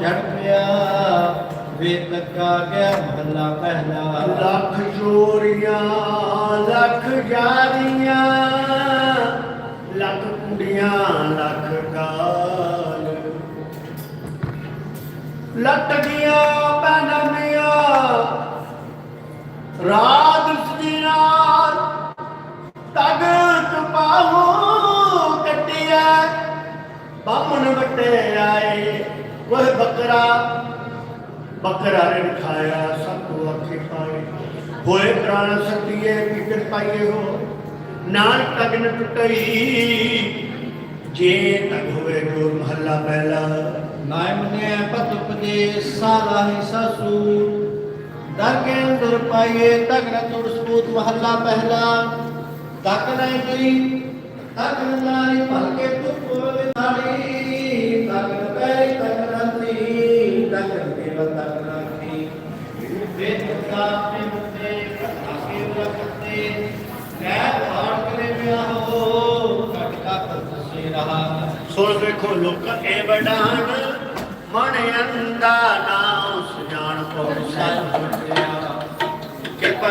ਝੜ ਪਿਆ ਵੇ ਤੱਕਾ ਗਿਆ ਮਹੱਲਾ ਪਹਿਲਾ। ਲੱਖ ਚੋਰੀਆਂ, ਲੱਖ ਜਾਰੀਆਂ ਲੱਖ ਕੁੜੀਆਂ ਲੱਖ ਗਾਲ ਲੱਟ ਗਿਆ ਬਨਮੀਆਂ ਰਾਤ ਸਦੀਨਾਰ ਤਗ ਕਪਾਹੂ ਕੱਟਿਆ ਬਾਮਣ ਵੱਟੇ ਆਏ। ਉਹ ਬੱਕਰਾ ਬੱਕਰਾ ਨੇ ਖਾਇਆ ਸਭ ਕੋ ਅੱਖੇ ਪਾਏ। ਹੋਏ ਪ੍ਰਾਣ ਸਤੀਏ, ਵਿਕਟ ਪਾਈਏ ਹੋ। ਨਾਨਕ ਤਗ ਨ ਟੁੱਟਈ, ਜੇ ਤਗ ਹੋਵੇ ਜੋ ਮਹੱਲਾ ਪਹਿਲਾ। ਨਾਇ ਮੰਨਿਆ, ਪਤ ਉਪਦੇਸ਼ ਸਾਲਾ ਹੀ ਸਸੂ। ਦਰ ਅੰਦਰ ਪਾਈਏ ਤਗੜਾ ਤੁਰ ਸਬੂਤ ਮਹੱਲਾ ਪਹਿਲਾ। ਤੱਕ ਨਹੀਂ ਗਈ ਤੱਕ ਨਾਰੀ ਭਲ ਤੱਕ ਦੇਵ ਤੱਕ ਰਾਖੀ ਵੇਦ ਕਾ ਆਪਣੇ ਮੁੱਤੇ ਆਕੇ ਰਖਤੇ ਗੈ ਭਾੜ ਕਰੇ ਵਿਆਹ ਹੋ ਕਟਕਾ ਕਰ ਸੇ ਰਹਾ ਸੁਣ ਵੇਖੋ ਲੋਕ ਇਹ ਵਡਾਨ ਮਨ ਅੰਦਾ ਨਾਮ ਸੁਜਾਨ ਕੋ ਸਤ ਕਿਰਪਾ